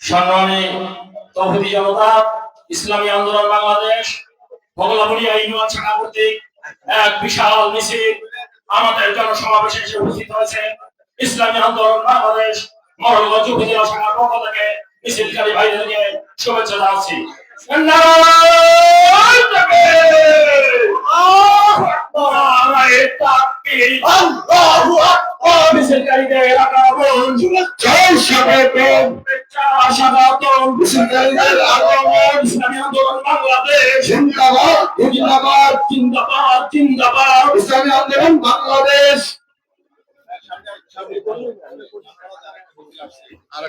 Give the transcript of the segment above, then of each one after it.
সম্মানী তৌহিদি জনতা, ইসলামী আন্দোলন বাংলাদেশ বগলাবুড়িয়া ইউনিয়ন শাখা কর্তৃক এক বিশাল মিছিল আমাদের জনসমাবেশে এসে উপস্থিত হয়েছে। ইসলামী আন্দোলন বাংলাদেশ মরলগঞ্জ উপজেলা শাখার পক্ষ থেকে মিছিলকারী ভাইদেরকে শুভেচ্ছা জানাচ্ছি। নারায়ণ! আল্লাহু আকবার! নারায়ে তাকবীর! আল্লাহু আকবার! মিছিলকারীদের আগমন জয় স্বাগতম স্বাগতম মিছিলকারীদের আগমন ইসলামী আন্দোলন বাংলাদেশ। জিন্দাবাদ জিন্দাবাদ। জিন্দাবাদ জিন্দাবাদ। ইসলামী আন্দোলন বাংলাদেশ।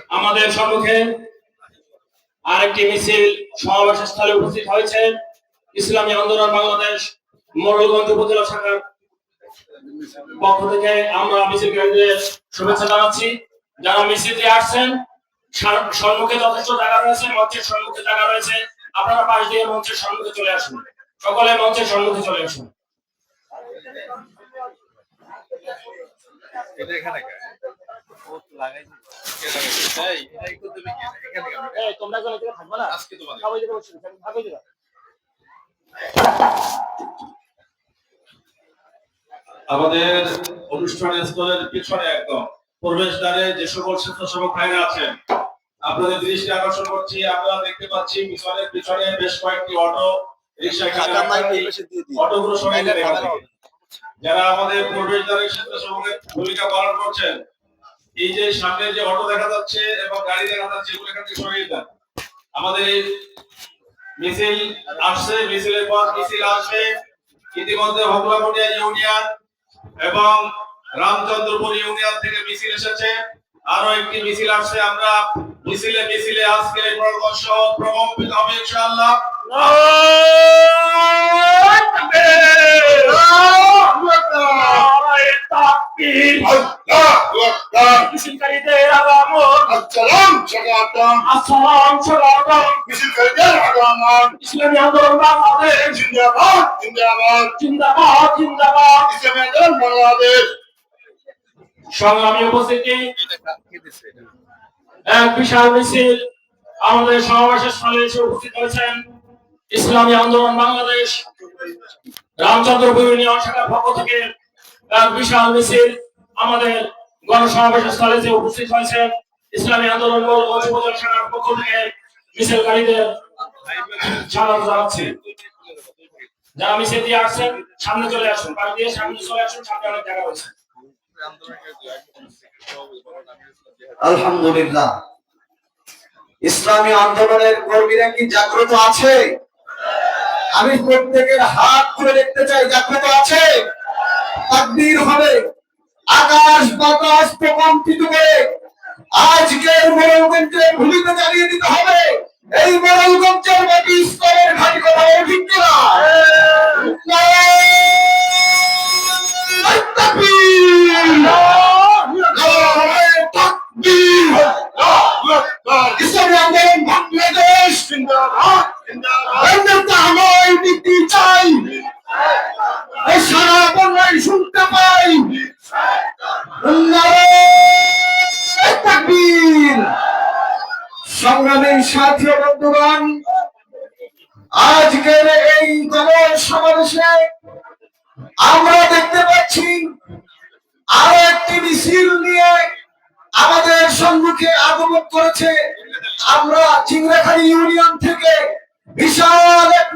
আমাদের সম্মুখে আরেকটি মিছিল সমাবেশ স্থলে উপস্থিত হয়েছে। ইসলামী আন্দোলন বাংলাদেশ মোড়লগঞ্জ উপজেলা শাখার পক্ষ থেকে আমরা মিছিলকারীদের শুভেচ্ছা জানাচ্ছি। যারা মিছিলটি আসছেন সম্মুখে যথেষ্ট জায়গা রয়েছে মঞ্চের সম্মুখে জায়গা রয়েছে। আপনারা পাশ দিয়ে মঞ্চের সম্মুখে চলে আসুন। সকলে মঞ্চের সম্মুখে চলে আসুন। এটা এখানে? তোমরা থাকবে না? আজকে তোমাদের। সবাই যেতে বসে থাকবে দিবা আমাদের অনুষ্ঠান স্থলের পিছনে একদম প্রবেশদ্বারে যে সকল স্বেচ্ছাসেবক ভাইরা আছেন আপনাদের দৃষ্টি আকর্ষণ করছি আমরা দেখতে পাচ্ছি পিছনে পিছনে বেশ কয়েকটি অটো রিক্সা। অটোগুলো সবাই। যারা আমাদের প্রবেশদ্বারে স্বেচ্ছাসেবকের ভূমিকা পালন করছেন এই যে সামনে যে অটো দেখা যাচ্ছে এবং গাড়ি দেখা যাচ্ছে এগুলো এখান থেকে সরিয়ে দেন আমাদের এই মিছিল আসছে মিছিলের পর মিছিল আসবে ইতিমধ্যে হকলামুড়িয়া ইউনিয়ন এবং রামচন্দ্রপুর ইউনিয়ন থেকে মিছিল এসেছে। আরও একটি মিছিল আসছে আমরা মিছিলে মিছিলে আজকের এই প্রকম্পিত হবে ইনশাআল্লাহ। নারায়ণ তাকবীর! নারায়ে তাকবীর! মিছিলকারীদের আগমন আসসালাম স্বাগতম আসসালাম স্বাগতম মিছিলকারীদের আগমন ইসলামী আন্দোলন বাংলাদেশ জিন্দাবাদ জিন্দাবাদ জিন্দাবাদ জিন্দাবাদ ইসলামী আন্দোলন বাংলাদেশ সংগ্রামী উপস্থিতি এক বিশাল মিছিল আমাদের সমাবেশের স্থলে এসে উপস্থিত হয়েছেন ইসলামী আন্দোলন বাংলাদেশ রামচন্দ্রপুর ইউনিয়ন শাখার পক্ষ থেকে বিশাল মিছিল আমাদের গণসমাবেশের স্থলে এসে উপস্থিত হয়েছে, ইসলামী আন্দোলন উপজেলা শাখার পক্ষ থেকে মিছিলকারীদের যারা মিছিল দিয়ে আসছেন, সামনে চলে আসুন, পাশ দিয়ে সামনে চলে আসুন, সামনে অনেক আলহামদুলিল্লাহ। ইসলামী আন্দোলনের কর্মীরা কি জাগ্রত আছে? আমি প্রত্যেকের হাত তুলে দেখতে চাই, জাগ্রত আছে? তাকবীর হবে। আকাশ বাতাস প্রকম্পিত করে আজকের মোড়লগঞ্জের ভূমিতে চালিয়ে দিতে হবে। এই মোড়লগঞ্জের মাটি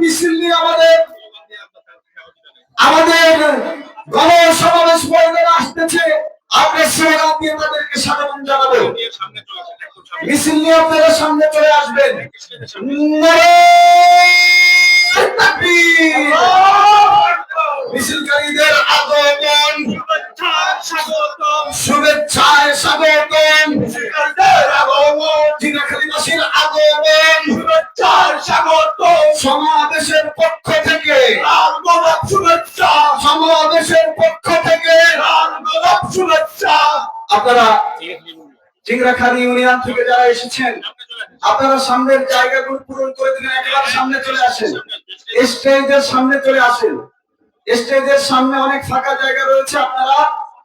মিছিল নিয়ে আমাদের আমাদের গণ সমাবেশ ময়দানে আসতেছে। আমরা স্লোগান দিয়ে তাদেরকে স্বাগত জানাব। মিছিল নিয়ে আপনারা সামনে চলে আসবেন! মিছিলকারীদের আগমন। শুভেচ্ছায় স্বাগতম। আগমন। জিনাখালীবাসীর আগমন। সমাবেশের পক্ষ থেকে। শুভেচ্ছা। সমাবেশের পক্ষ থেকে। শুভেচ্ছা। আপনারা চিংড়াখালী ইউনিয়ন থেকে যারা এসেছেন আপনারা সামনের জায়গাগুলো পূরণ করে দিলেন একেবারে সামনে চলে আসেন। স্টেজের সামনে চলে আসেন। স্টেজের সামনে অনেক ফাঁকা জায়গা রয়েছে আপনারা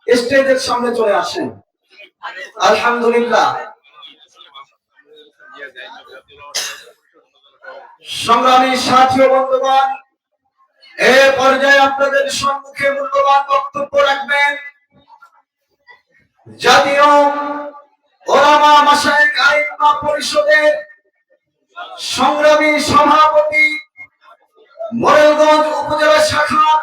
স্টেজের সামনে চলে আসেন। আলহামদুলিল্লাহ। সংগ্রামী সাথী বন্ধুগণ, এ পর্যায়ে আপনাদের সম্মুখে মূল্যবান বক্তব্য রাখবেন। জাতীয় ওলামা মাসায়েক আইনমা পরিষদের সংগ্রামী সভাপতি, মোরেলগঞ্জ উপজেলা শাখার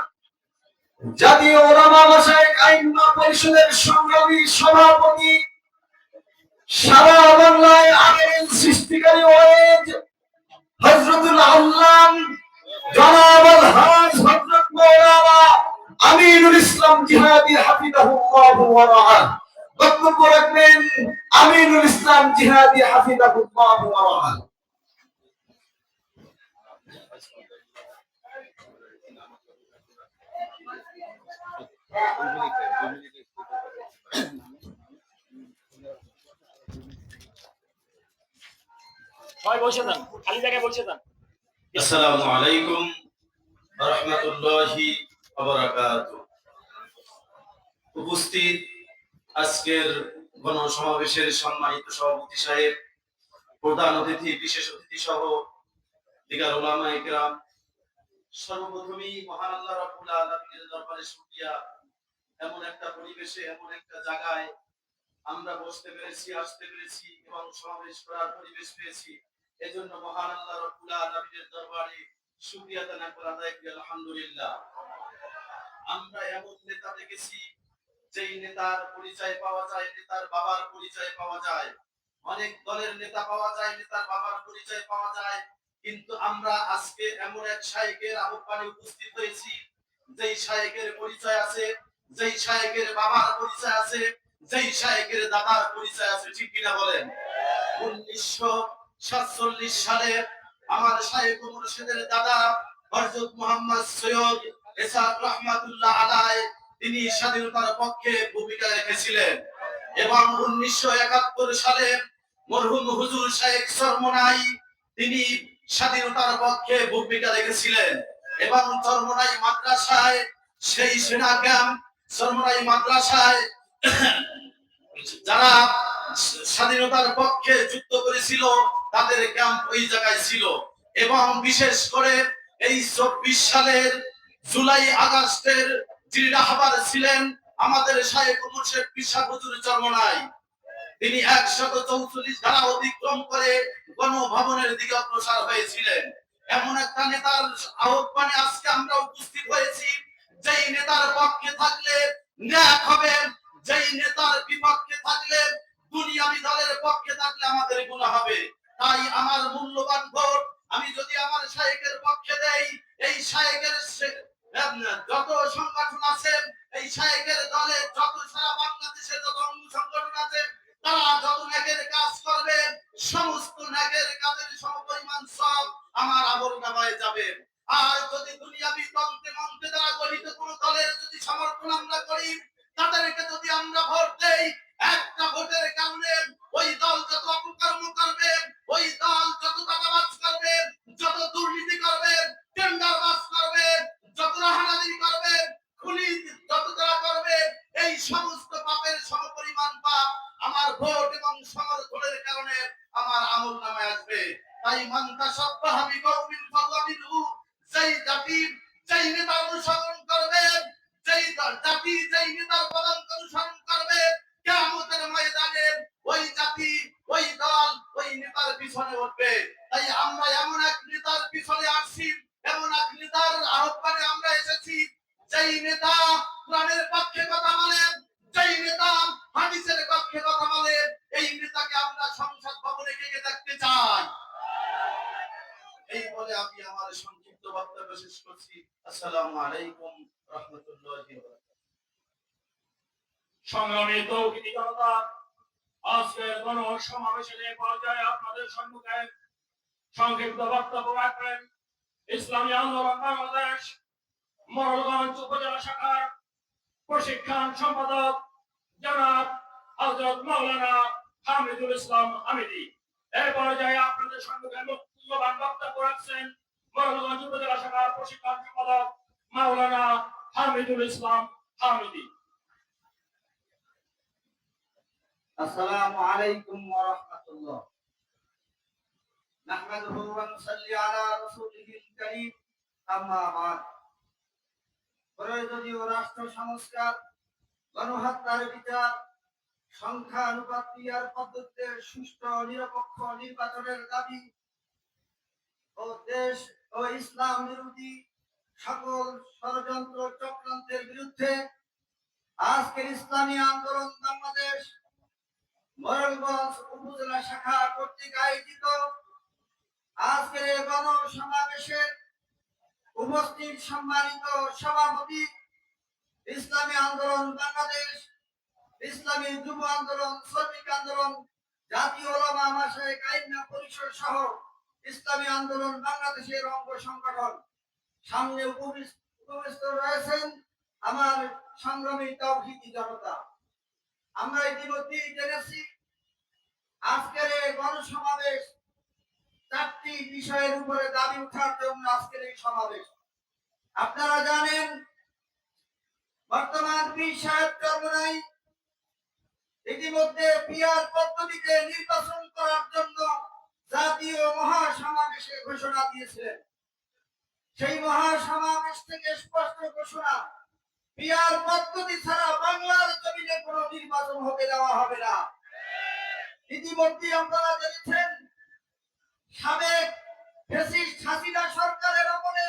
জাতীয় ওলামা মাসায়েক আইনমা পরিষদের সংগ্রামী সভাপতি, সারা বাংলায় আইন সৃষ্টিকারী ওয়েজ, হজরতুল আল্লাম, জনাব আল-হাজ হযরত মাওলানা আমিনুল ইসলাম জিহাদি হাফিজাহুল্লাহ ওয়া রাআহ বক্তব্য রাখবেন আমিনুল ইসলাম জিহাদি হাফিজাহুল্লাহ ওয়া সবাই বসে যান খালি জায়গায় বসে যান উপস্থিত আজকের গণসমাবেশের সম্মানিত সভাপতি সাহেব, প্রধান অতিথি, বিশেষ অতিথি সহ দিগার সর্বপ্রথমেই মহান আল্লাহ রাব্বুল আলামিনের দরবারে এমন একটা পরিবেশে, এমন একটা জায়গায় আমরা বসতে পেরেছি, আসতে পেরেছি এবং সমাবেশ করার পরিবেশ পেয়েছি। এজন্য মহান আল্লাহ রাব্বুল আলামিনের দরবারে শুকরিয়া আদায় করা যায় আলহামদুলিল্লাহ। আমরা এমন নেতা দেখেছি, যেই নেতার পরিচয় পাওয়া যায়, নেতার বাবার পরিচয় পাওয়া যায়। অনেক দলের নেতা পাওয়া যায়, নেতার বাবার পরিচয় পাওয়া যায়। কিন্তু আমরা আজকে এমন এক শায়েকের আহ্বানে উপস্থিত হয়েছি, যেই শায়েকের পরিচয় আছে যেই শায়েকের বাবার পরিচয় আছে, যেই শায়েকের দাদার পরিচয় আছে, ঠিক কিনা বলেন? উনিশশো সাতচল্লিশ সালে আমার শাহেখ মুর্শিদের দাদা হযরত মোহাম্মদ সৈয়দ এসাদ রহমাতুল্লাহ আলাই তিনি স্বাধীনতার পক্ষে ভূমিকা রেখেছিলেন। এবং উনিশশো একাত্তর সালে মরহুম হুজুর শেখ সরমনাই, তিনি স্বাধীনতার পক্ষে ভূমিকা রেখেছিলেন। এবং চরমনাই মাদ্রাসায় সেই সেনা ক্যাম্প চরমনাই মাদ্রাসায় যারা স্বাধীনতার পক্ষে যুদ্ধ করেছিল, তাদের ক্যাম্প ওই জায়গায় ছিল। এবং বিশেষ করে এই চব্বিশ সালের জুলাই আগস্টের যিনি রাহবার ছিলেন, আমাদের শাহেক মুর্শেদ পিসা হুজুর চরমনাই তিনি একশত চৌচল্লিশ ধারা অতিক্রম করে গণভবনের দিকে অগ্রসর হয়েছিলেন। এমন একটা নেতার আহ্বানে আজকে আমরা উপস্থিত হয়েছি। যেই নেতার পক্ষে থাকলে ন্যাক হবেন যেই নেতার বিপক্ষে থাকলে দুনিয়াবি দলের পক্ষে থাকলে আমাদের গুণা হবে। তাই আমার মূল্যবান ভোট আমি যদি আমার শায়েকের পক্ষে দেই, এই শায়েকের যত সংগঠন আছে, এই শায়েকের দলে যত সমাবেশের পর্যায়ে আপনাদের সম্মুখে সংক্ষিপ্ত বক্তব্য রাখবেন। ইসলামী আন্দোলন বাংলাদেশ মরলগঞ্জ উপজেলা শাখার প্রশিক্ষণ সম্পাদক জনাব হজরত মাওলানা হামিদুল ইসলাম হামিদি। এই পর্যায়ে আপনাদের সম্মুখে মূল্যবান বক্তব্য রাখছেন মরলগঞ্জ উপজেলা শাখার প্রশিক্ষণ সম্পাদক মাওলানা হামিদুল ইসলাম হামিদি। আসসালামু আলাইকুম ওয়া রাহমাতুল্লাহ। নাহমাদুহু ওয়া নুসাল্লি আলা রাসূলিহিল কারীম। আম্মা বাদ। প্রয়োজনীয় রাষ্ট্র সংস্কার, গণহত্যার বিচার, সংখ্যা অনুপাত ক্রিয়ার পদ্ধতিতে সুষ্ঠু নিরপেক্ষ নির্বাচনের দাবি ও দেশ ও ইসলাম বিরোধী সকল ষড়যন্ত্র চক্রান্তের বিরুদ্ধে আজকের ইসলামী আন্দোলন বাংলাদেশ মোরালগঞ্জ উপজেলা শাখা কর্তৃক আয়োজিত আজকের গণসমাবেশের উপস্থিত সম্মানিত সভাপতি, ইসলামী আন্দোলন বাংলাদেশ, ইসলামী যুব আন্দোলন, শ্রমিক আন্দোলন, জাতীয় ওলামা পরিষদ সহ ইসলামী আন্দোলন বাংলাদেশের অঙ্গ সংগঠন। সামনে উপবিষ্ট রয়েছেন আমার সংগ্রামী তৌহিদি জনতা। আমরা ইতিমধ্যেই জেনেছি আজকের এই গণসমাবেশ চারটি বিষয়ের উপরে দাবি উঠার জন্য আজকের এই সমাবেশ। আপনারা জানেন, বর্তমান পীর সাহেব চর্মনাই ইতিমধ্যে পিয়ার পদ্ধতিতে নির্বাচন করার জন্য জাতীয় মহাসমাবেশে ঘোষণা দিয়েছিলেন। সেই মহাসমাবেশ থেকে স্পষ্ট ঘোষণা পিয়ার পদ্ধতি ছাড়া বাংলার জমিনে কোনো নির্বাচন হতে দেওয়া হবে না। ইতিমধ্যে আপনারা জেনেছেন সাবেক ফেসিস্ট হাসিনা সরকারের আমলে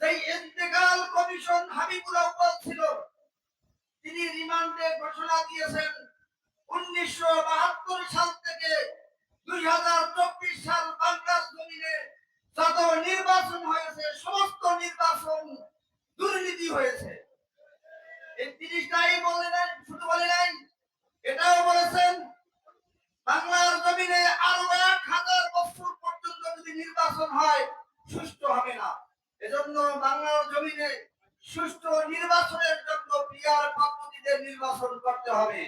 যেই ইন্তেকাল কমিশন হাবিবুল আউয়াল ছিল, তিনি রিমান্ডে ঘোষণা দিয়েছেন, উনিশশো বাহাত্তর সাল থেকে দুই হাজার চব্বিশ সাল বাংলার জমিনে যত নির্বাচন হয়েছে, সমস্ত নির্বাচন দুর্নীতি হয়েছে। তিরিশটাই বলে নাই, শুধু বলে নাই, এটাও বলেছেন, বাংলার জমিনে আরও এক হাজার বছর পর্যন্ত যদি নির্বাচন হয়, সুষ্ঠু হবে না। এজন্য বাংলার জমিনে সুষ্ঠু নির্বাচনের জন্য পিয়ার পদ্ধতিতে নির্বাচন করতে হবে।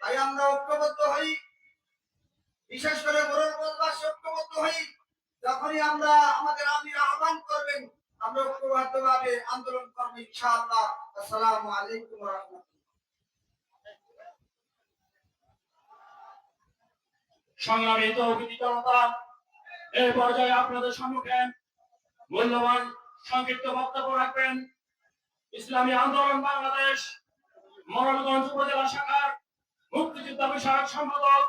তাই আমরা ঐক্যবদ্ধ হই, বিশেষ করে মোরলবাসী ঐক্যবদ্ধ হই, যখনই আমরা আমাদের আমির আহ্বান করবেন, আমরা ঐক্যবদ্ধভাবে আন্দোলন করব ইনশাআল্লাহ। আসসালামু আলাইকুম ওয়া রাহমাতুল্লাহ। সংগ্রামী তৌহিদি জনতা এই পর্যায়ে আপনাদের সম্মুখে মূল্যবান সংক্ষিপ্ত বক্তব্য রাখবেন। ইসলামী আন্দোলন বাংলাদেশ মোরালগঞ্জ উপজেলা শাখার মুক্তিযোদ্ধা বিষয়ক সম্পাদক,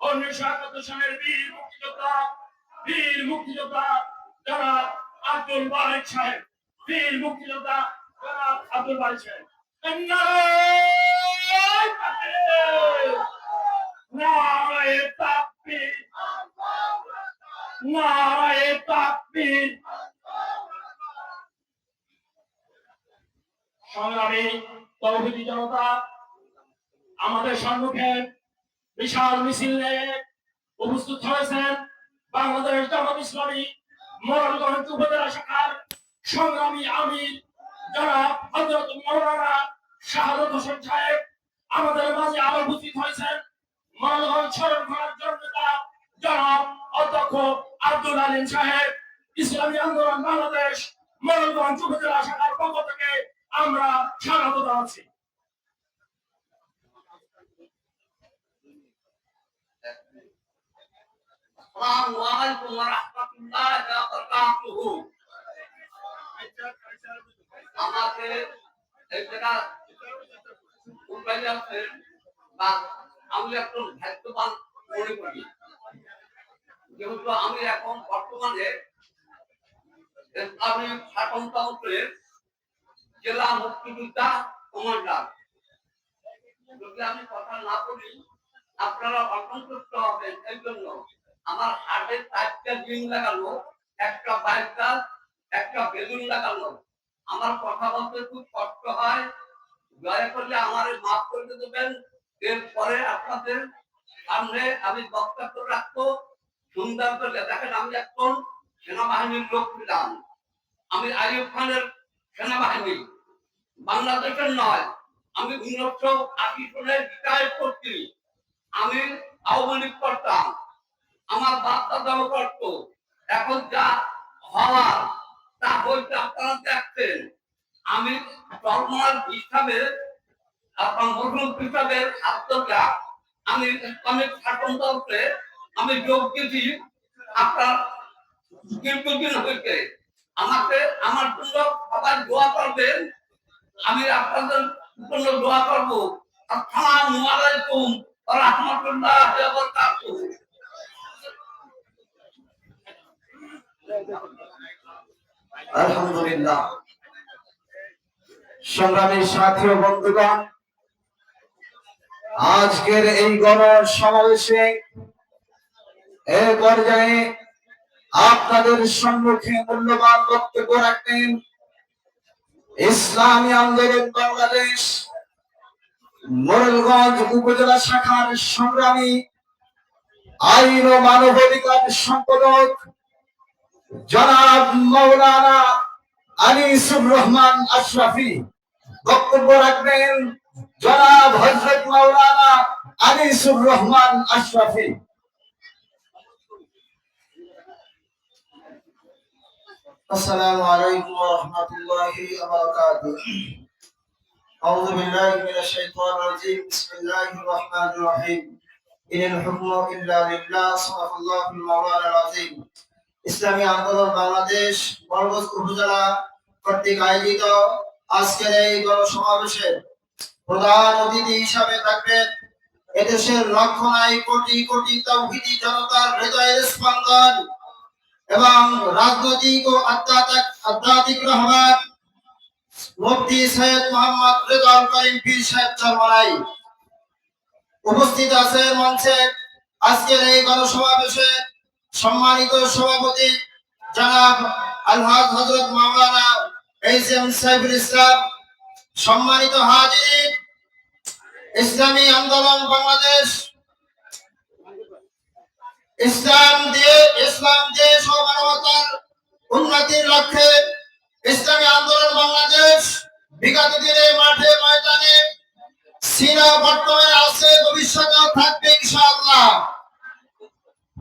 উনিশশো একাত্তর সালের বীর মুক্তিযোদ্ধা বীর মুক্তিযোদ্ধা জনাব আব্দুল বারিক সাহেব, বীর মুক্তিযোদ্ধা আব্দুল বারিক সাহেব সংগ্রামী জনতা আমাদের সম্মুখে বিশাল মিছিল নিয়ে উপস্থিত হয়েছেন বাংলাদেশ জামাত ইসলামী মোরালগঞ্জ উপজেলা শাখার সংগ্রামী আমির জনাব হজরত মৌলানা শাহাদত হোসেন সাহেব আমাদের মাঝে আরো উপস্থিত হয়েছেন মোরালগঞ্জ স্মরণ করার জনতা জনাব অধ্যক্ষ আব্দুল আলিম সাহেব ইসলামী আন্দোলন বাংলাদেশ মোরালগঞ্জ উপজেলা শাখার পক্ষ থেকে আমরা স্বাগত জানাচ্ছি السلام عليكم ورحمة الله وبركاته আমাকে আমি এখন বর্তমানে জেলা মুক্তিযোদ্ধা কমান্ডার। যদি আমি কথা না বলি, আপনারা অসন্তুষ্ট হবেন। এই জন্য আমার হাতে চারটা রিং লাগানো, একটা বাইকটা একটা বেলুন লাগানো। আমার কথা বলতে খুব কষ্ট হয়। দয়া করলে আমার মাফ করে দেবেন। এরপরে আপনাদের সামনে আমি বক্তব্য রাখব। সুন্দর করে দেখেন, আমি একজন সেনাবাহিনীর লোক ছিলাম। আমি আইয়ুব খানের সেনাবাহিনী। বাংলাদেশের নয়, আমি উনিশশো আশি সনে রিটায়ার করছি। আমি আওয়ামী লীগ করতাম আমার বাপ দাদাও করত। এখন যা হওয়ার তা হইতে আপনারা দেখছেন। আমি ধর্মার হিসাবে আপনার মুসলিম হিসাবে আত্মটা আমি ইসলামিক শাসনতন্ত্রে আমি যোগ দিয়েছি আপনার দীর্ঘদিন হইতে আমাকে, আমার জন্য সবাই দোয়া করবেন। আমি আপনাদের জন্য দোয়া করব। আসসালামু আলাইকুম রাহমাতুল্লাহি বারাকাতুহু। আলহামদুলিল্লাহ। সংগ্রামী সাথী ও বন্ধুগণ, আজকের এই গণ সমাবেশে এ পর্যায়ে আপনাদের সম্মুখে মূল্যবান বক্তব্য রাখবেন। ইসলামী আন্দোলন বাংলাদেশ, মোরেলগঞ্জ উপজেলা শাখার সংগ্রামী, আইন ও মানবাধিকার সম্পাদক জনাব মৌলানা আনিসুর রহমান আশরাফি বক্তব্য রাখবেন জনাব হজরত মৌলানা আনিসুর রহমান আশরাফি السلام عليكم ورحمة الله وبركاته أعوذ بالله من الشيطان الرجيم بسم الله الرحمن الرحيم إن الحكم إلا لله صدق الله المولانا العظيم ইসলামী আন্দোলন বাংলাদেশ বরগজ উপজেলা কর্তৃক আয়োজিত আজকের এই গণসমাবেশের প্রধান অতিথি হিসাবে থাকবেন এদেশের লক্ষ নাই কোটি কোটি তৌহিদি জনতার হৃদয়ের স্পন্দন এবং রাজনৈতিক ও আধ্যাত্মিক রহমান মুফতি সৈয়দ মোহাম্মদ রেজাউল করিম পীর সাহেব চরমালাই উপস্থিত আছেন মঞ্চে আজকের এই গণসমাবেশে সম্মানিত সভাপতি জনাব আলহাজ হজরত মাওলানা এইচ এম সাইফুল ইসলাম, সম্মানিত হাজির ইসলামী আন্দোলন বাংলাদেশ। ইসলাম দিয়ে ইসলাম যে সব মানবতার উন্নতির লক্ষ্যে ইসলামী আন্দোলন বাংলাদেশ বিগত দিনে মাঠে ময়দানে সিনা বর্তমানে আছে, ভবিষ্যতেও থাকবে ইনশাআল্লাহ।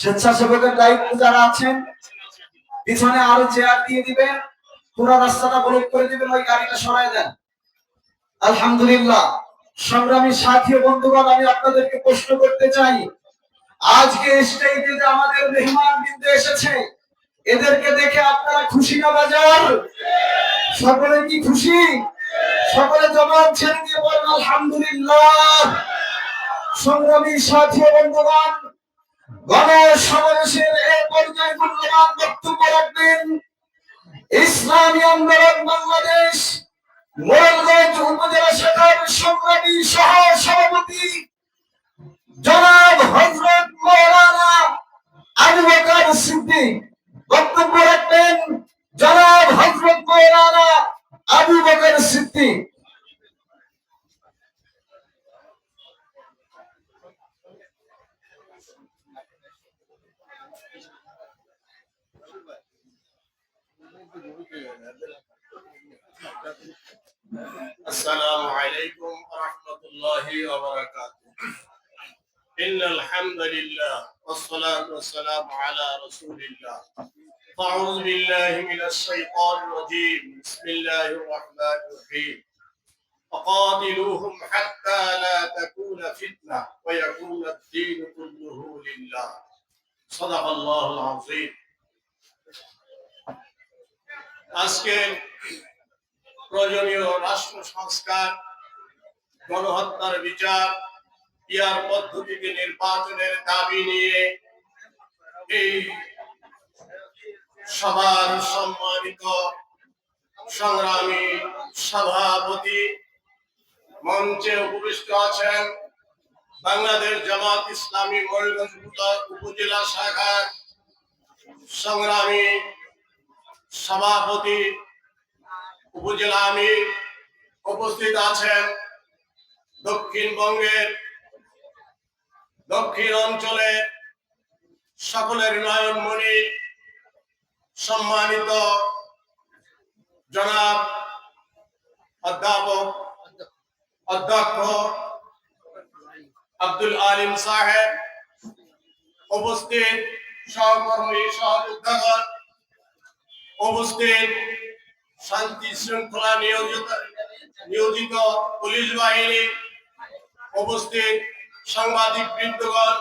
স্বেচ্ছাসেবকের দায়িত্ব যারা আছেন, পিছনে আরও চেয়ার দিয়ে দিবেন, পুরো রাস্তাটা ব্লক করে দিবেন, ওই গাড়িটা সরাই দেন। আলহামদুলিল্লাহ, সংগ্রামী সাথী বন্ধুগণ, আমি আপনাদেরকে প্রশ্ন করতে চাই। আজকে স্টেজে যে আমাদের মেহমান বিন্দু এসেছে। এদেরকে দেখে আপনারা খুশি না, বাজার? সকলে কি খুশি? সকলে জবান ছেড়ে দিয়ে বলেন, আলহামদুলিল্লাহ। সংগ্রামী সাথী বন্ধুগণ গণ সমাবেশের এই পর্যায়ে মূল্যবান বক্তব্য রাখবেন। ইসলামী আন্দোলন বাংলাদেশ, মোরেলগঞ্জ উপজেলা শাখার সংগ্রামী সহ সভাপতি জনাব হজরত মৌলানা আবু সিদ্দিক। বক্তব্য রাখবেন জনাব হজরত মৌলানা আবু সিদ্দিক। السلام عليكم ورحمة الله وبركاته. إن الحمد لله والصلاة والسلام على رسول الله. أعوذ بالله من الشيطان الرجيم. بسم الله الرحمن الرحيم. وقاتلوهم حتى لا تكون فتنة ويكون الدين كله لله صدق الله العظيم আজকে প্রয়োজনীয় রাষ্ট্র সংস্কার গণহত্যার বিচার ইয়ার পদ্ধতিতে নির্বাচনের দাবি নিয়ে এই সবার সম্মানিত সংগ্রামী সভাপতি মঞ্চে উপবিষ্ট আছেন বাংলাদেশ জামাত ইসলামী উপজেলা শাখার সংগ্রামী সভাপতি উপজেলা আমির উপস্থিত আছেন দক্ষিণবঙ্গের দক্ষিণ অঞ্চলে সকলের নয়নমণি সম্মানিত জনাব অধ্যাপক অধ্যক্ষ আব্দুল আলিম সাহেব উপস্থিত সহকর্মী সহযোদ্ধাগণ উপস্থিত শান্তি শৃঙ্খলা নিয়োজিত নিয়োজিত পুলিশ বাহিনী উপস্থিত সাংবাদিক বৃন্দগণ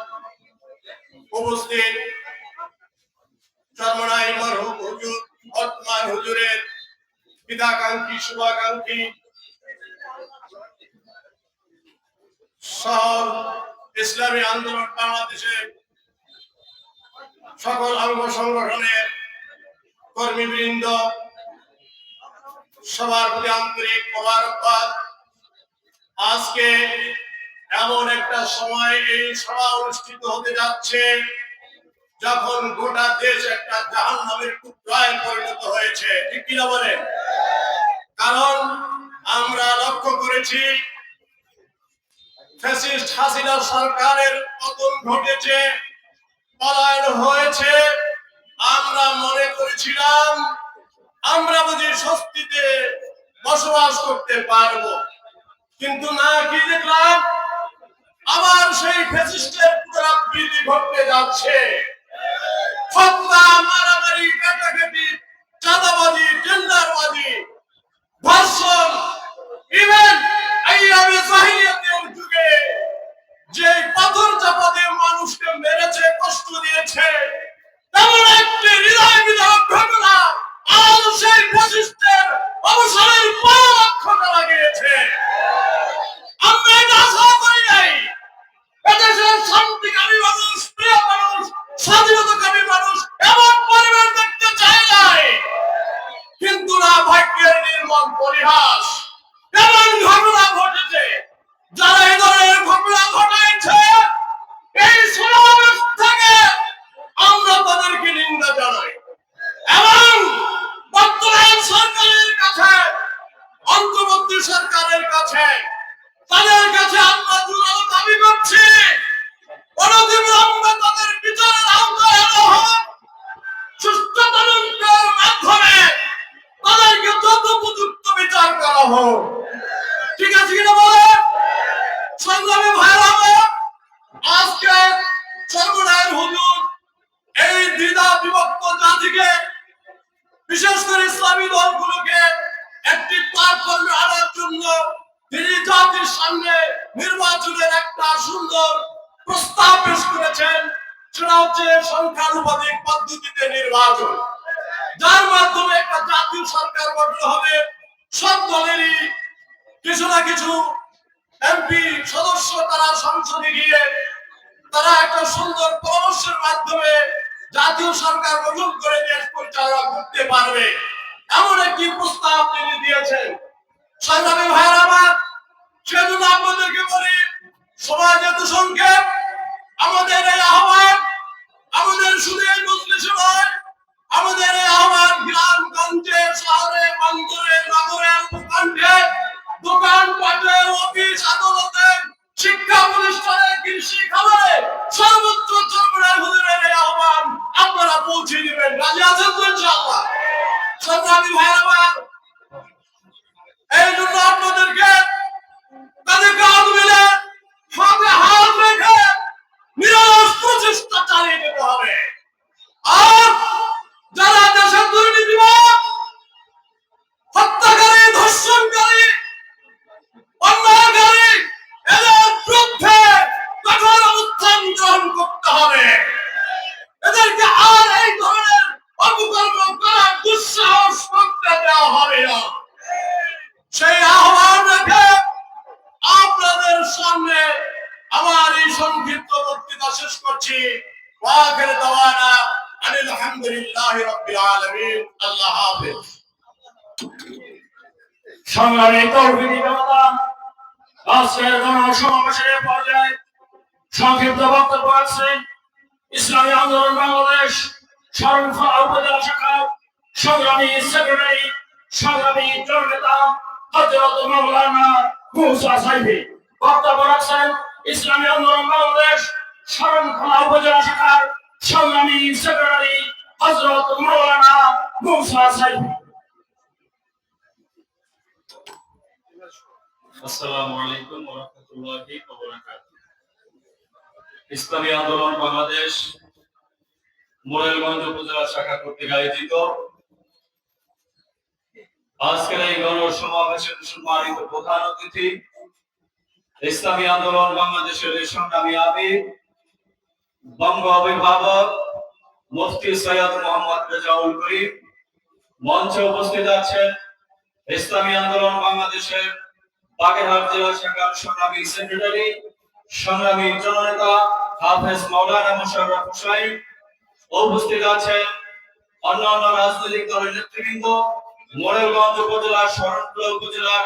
উপস্থিত চরমনাই মরহুম হুজুর বর্তমান হুজুরের পিতাকাঙ্ক্ষী শুভাকাঙ্ক্ষী সহ ইসলামী আন্দোলন বাংলাদেশের সকল অঙ্গ সংগঠনের কর্মীবৃন্দ, সবার প্রতি আন্তরিক মোবারকবাদ। আজকে এমন একটা সময় এই সভা অনুষ্ঠিত হতে যাচ্ছে, যখন গোটা দেশ একটা জাহান নামের টুকরায় পরিণত হয়েছে। ঠিক কিনা বলেন? কারণ আমরা লক্ষ্য করেছি ফ্যাসিস্ট হাসিনা সরকারের পতন ঘটেছে, পলায়ন হয়েছে। আমরা মনে করেছিলাম, আমরা বুঝি স্বস্তিতে বসবাস করতে পারব। কিন্তু না, কি দেখলাম? আবার সেই ফ্যাসিস্টের পুনরাবৃত্তি ঘটতে যাচ্ছে। মারামারি, কাটাকাটি, চাঁদাবাজি, টেন্ডারবাজি, ধর্ষণ ইভেন জাহিলিয়াতের যুগে যে পাথর চাপা দিয়ে মানুষকে মেরেছে, কষ্ট দিয়েছে তেমন একটি হৃদয় বিধারক ঘটনা আজ সেই ফ্যাসিস্টের অবসরের পর করা গিয়েছে আমরা এটা আশা করি নাই। এদেশের শান্তিকামী মানুষ, প্রিয় মানুষ স্বাধীনতাকামী বিশেষ করে ইসলামী দলগুলোকে একটি প্ল্যাটফর্মে আনার জন্য তিনি জাতির সামনে নির্বাচনের একটা সুন্দর প্রস্তাব পেশ করেছেন। সেটা হচ্ছে সংখ্যানুপাতিক পদ্ধতিতে নির্বাচন। যার মাধ্যমে একটা জাতীয় সরকার গঠন হবে। সব দলেরই কিছু না কিছু এমপি সদস্য তারা সংসদে গিয়ে তারা একটা সুন্দর পরামর্শের মাধ্যমে জাতীয় সরকার গঠন করে দেশ পরিচালনা করতে পারবে। এমন একটি প্রস্তাব তিনি দিয়েছেন। সংগ্রামী ভাইয়ের আমার সেজন্য আপনাদেরকে বলি সময় যেহেতু সংক্ষেপ, আমাদের এই আহ্বান, আমাদের শুধু এই মজলিসে আমাদের এই আহ্বান গ্রাম গঞ্জে শহরে, বন্দরে, নগরে ভূখণ্ডে সংক্ষিপ্ত বক্তৃতা শেষ করছি। ওয়াখির দাওয়ানা আনিল হামদুলিল্লাহ রাব্বিল আলামিন। আল্লাহ হাফেজ। সংগ্রামী তৌহিদি জনতা আজকের গণসমাবেশের পর্যায়ে সংক্ষিপ্ত বক্তব্য বক্তব্য রাখছেন ইসলামী আন্দোলন বাংলাদেশ শরণখোলা উপজেলা শাখার সংগ্রামী সেক্রেটারি হজরত মাওলানা মুসা সাইফ আসসালামু আলাইকুম ওয়া রাহমাতুল্লাহি ওয়া বারাকাতুহু। ইসলামী আন্দোলন বাংলাদেশ মোরেলগঞ্জ উপজেলা শাখা কর্তৃক আয়োজিত। আজকের এই গণ সমাবেশের সম্মানিত প্রধান অতিথি ইসলামী আন্দোলন বাংলাদেশের সংগ্রামী আমির, বঙ্গ অভিভাবক মুফতি সৈয়দ মোহাম্মদ রেজাউল করিম, মঞ্চে উপস্থিত আছেন ইসলামী আন্দোলন বাংলাদেশের বাগেরহাট জেলা শাখার সংগ্রামী সেক্রেটারি, সংগ্রামী জননেতা হাফেজ মাওলানা মোশাররফ হুসাইন। উপস্থিত আছেন অন্যান্য রাজনৈতিক দলের নেতৃবৃন্দ, মোরেলগঞ্জ উপজেলা শরণখোলা উপজেলার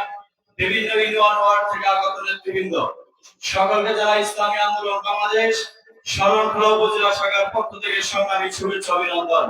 বিভিন্ন ইউনিয়ন ওয়ার্ড থেকে আগত নেতৃবৃন্দ। সকলকে যারা ইসলামী আন্দোলন বাংলাদেশ। শরণখোলা উপজেলা শাখার পক্ষ থেকে সংগ্রামী শুভেচ্ছা অভিনন্দন।